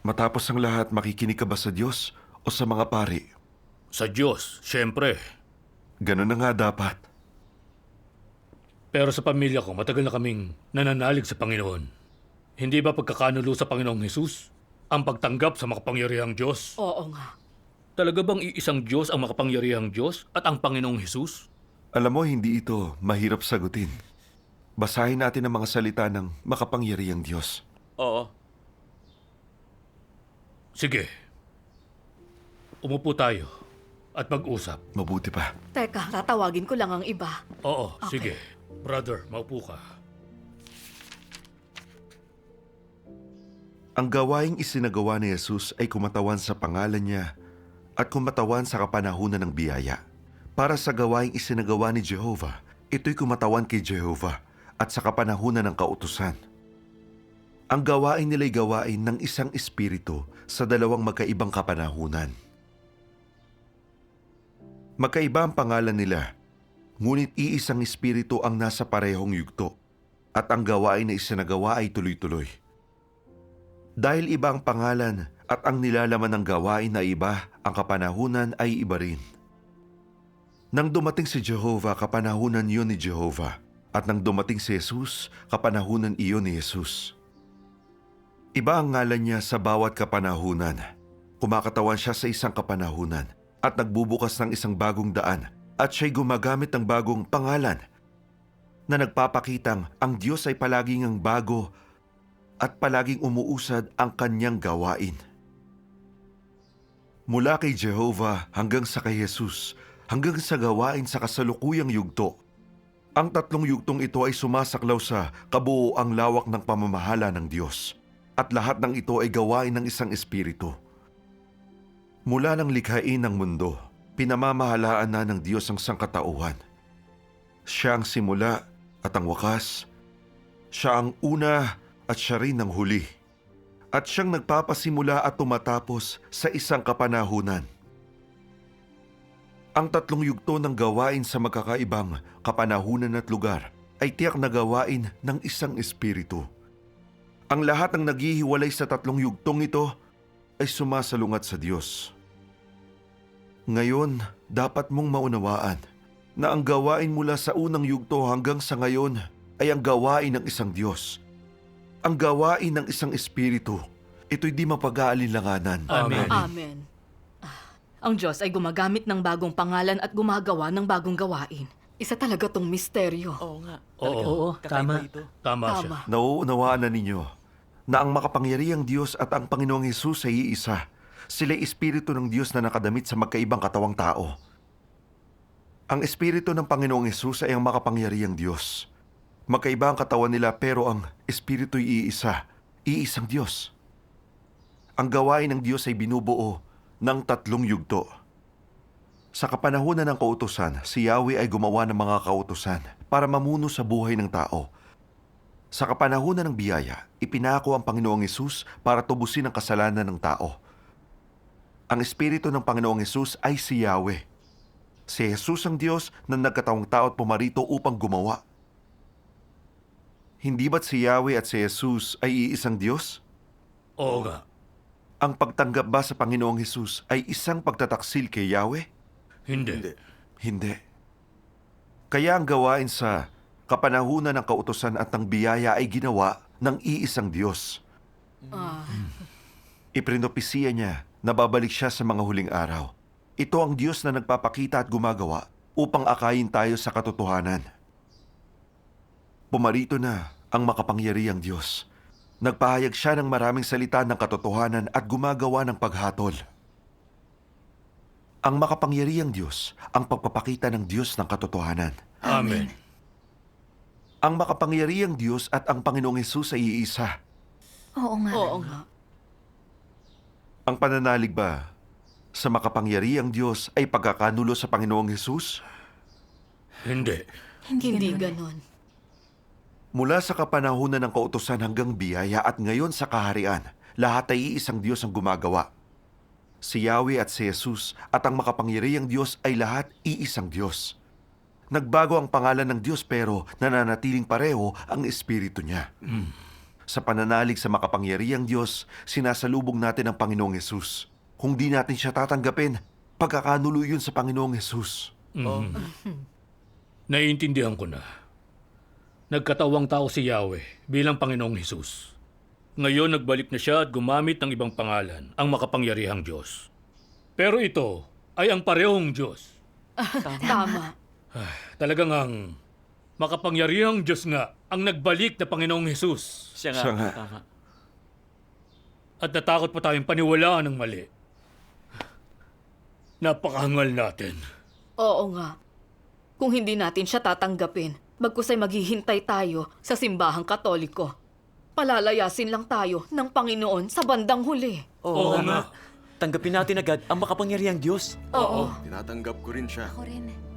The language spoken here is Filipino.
Matapos ang lahat, makikinig ka ba sa Diyos o sa mga pari? Sa Diyos, siyempre. Ganun na nga dapat. Pero sa pamilya ko, matagal na kaming nananalig sa Panginoon. Hindi ba pagkakanulo sa Panginoong Hesus ang pagtanggap sa makapangyarihang Diyos? Oo nga. Talaga bang iisang Diyos ang makapangyarihang Diyos at ang Panginoong Hesus? Alam mo, hindi ito mahirap sagutin. Basahin natin ang mga salita ng makapangyarihang Diyos. Oo. Sige. Umupo tayo at mag-usap. Mabuti pa. Teka, tatawagin ko lang ang iba. Oo, Okay. sige. Brother, maupo ka. Ang gawaing isinagawa ni Jesus ay kumatawan sa pangalan niya at kumatawan sa kapanahunan ng biyaya. Para sa gawaing isinagawa ni Jehovah, ito'y kumatawan kay Jehovah at sa kapanahunan ng kautusan. Ang gawain nila'y gawain ng isang espiritu sa dalawang magkaibang kapanahunan. Magkaiba ang pangalan nila, ngunit iisang espiritu ang nasa parehong yugto at ang gawain na isinagawa ay tuloy-tuloy. Dahil iba ang pangalan at ang nilalaman ng gawain na iba, ang kapanahunan ay iba rin. Nang dumating si Jehovah, kapanahunan iyon ni Jehovah. At nang dumating si Jesus, kapanahunan iyon ni Jesus. Iba ang ngalan niya sa bawat kapanahunan. Kumakatawan siya sa isang kapanahunan at nagbubukas ng isang bagong daan at siya'y gumagamit ng bagong pangalan na nagpapakitang ang Diyos ay palaging ang bago at palaging umuusad ang kanyang gawain. Mula kay Jehovah hanggang sa kay Jesus, hanggang sa gawain sa kasalukuyang yugto, ang tatlong yugtong ito ay sumasaklaw sa kabuoang lawak ng pamamahala ng Diyos. At lahat ng ito ay gawain ng isang espiritu. Mula ng likhain ng mundo, pinamamahalaan na ng Diyos ang sangkatauhan. Siya ang simula at ang wakas. Siya ang una at siya rin ang huli. At siyang nagpapasimula at tumatapos sa isang kapanahunan. Ang tatlong yugto ng gawain sa magkakaibang kapanahunan at lugar ay tiyak na gawain ng isang espiritu. Ang lahat ng naghihiwalay sa tatlong yugtong ito ay sumasalungat sa Diyos. Ngayon, dapat mong maunawaan na ang gawain mula sa unang yugto hanggang sa ngayon ay ang gawain ng isang Diyos. Ang gawain ng isang espiritu. Ito'y di mapag-aalinlanganan. Amen. Amen. Ah, Ang Diyos ay gumagamit ng bagong pangalan at gumagawa ng bagong gawain. Isa talaga tong misteryo. Oo nga. Oo. Oo, tama. ito. Tama, siya. Tama. Nauunawaan na ninyo na ang makapangyarihang Diyos at ang Panginoong Hesus ay iisa. Sila'y Espiritu ng Diyos na nakadamit sa magkaibang katawang tao. Ang Espiritu ng Panginoong Hesus ay ang makapangyarihang Diyos. Magkaiba ang katawan nila pero ang Espiritu'y iisa, iisang Diyos. Ang gawain ng Diyos ay binubuo ng tatlong yugto. Sa kapanahunan ng kautusan, si Yahweh ay gumawa ng mga kautusan para mamuno sa buhay ng tao sa kapanahunan ng biyaya, ipinako ang Panginoong Yesus para tubusin ang kasalanan ng tao. Ang Espiritu ng Panginoong Yesus ay si Yahweh. Si Jesus ang Diyos na nagkatawang tao at pumarito upang gumawa. Hindi ba't si Yahweh at si Jesus ay iisang Diyos? Oo nga. Ang pagtanggap ba sa Panginoong Yesus ay isang pagtataksil kay Yahweh? Hindi. Hindi. Kaya ang gawain sa kapanahunan ng kautosan at ng biyaya ay ginawa ng iisang Diyos. Ah, Iprinopisiya niya na babalik siya sa mga huling araw. Ito ang Diyos na nagpapakita at gumagawa upang akayin tayo sa katotohanan. Pumarito na ang makapangyarihang Diyos. Nagpahayag siya ng maraming salita ng katotohanan at gumagawa ng paghatol. Ang makapangyarihang Diyos ang pagpapakita ng Diyos ng katotohanan. Amen. Ang makapangyarihang Diyos at ang Panginoong Hesus ay iisa. Oo nga. oo nga. Ang pananalig ba sa makapangyarihang Diyos ay pagkakanulo sa Panginoong Hesus? Hindi. Hindi, Hindi ganun. ganon. Mula sa kapanahunan ng kautosan hanggang biyaya at ngayon sa kaharian, lahat ay iisang Diyos ang gumagawa. Si Yahweh at si Jesus at ang makapangyarihang Diyos ay lahat iisang Diyos. Nagbago ang pangalan ng Diyos pero nananatiling pareho ang Espiritu niya. Sa pananalig sa makapangyarihang Diyos, sinasalubong natin ang Panginoong Yesus. Kung di natin siya tatanggapin, pagkakanulo yun sa Panginoong Yesus. Naiintindihan ko na. Nagkatawang tao si Yahweh bilang Panginoong Hesus. Ngayon nagbalik na siya at gumamit ng ibang pangalan, ang makapangyarihang Diyos. Pero ito ay ang parehong Diyos. Tama. Talagang ang makapangyarihang Diyos nga ang nagbalik na Panginoong Hesus. Siya nga. Siya nga. Tama. At natakot pa tayong paniwalaan ng mali. Napakahangal natin. Oo nga. Kung hindi natin siya tatanggapin, bagkus ay maghihintay tayo sa simbahang katoliko. Palalayasin lang tayo ng Panginoon sa bandang huli. Oo Oo, nga. nga. Tanggapin natin agad ang makapangyarihang Diyos. Oo. Tinatanggap ko rin siya. Ako rin.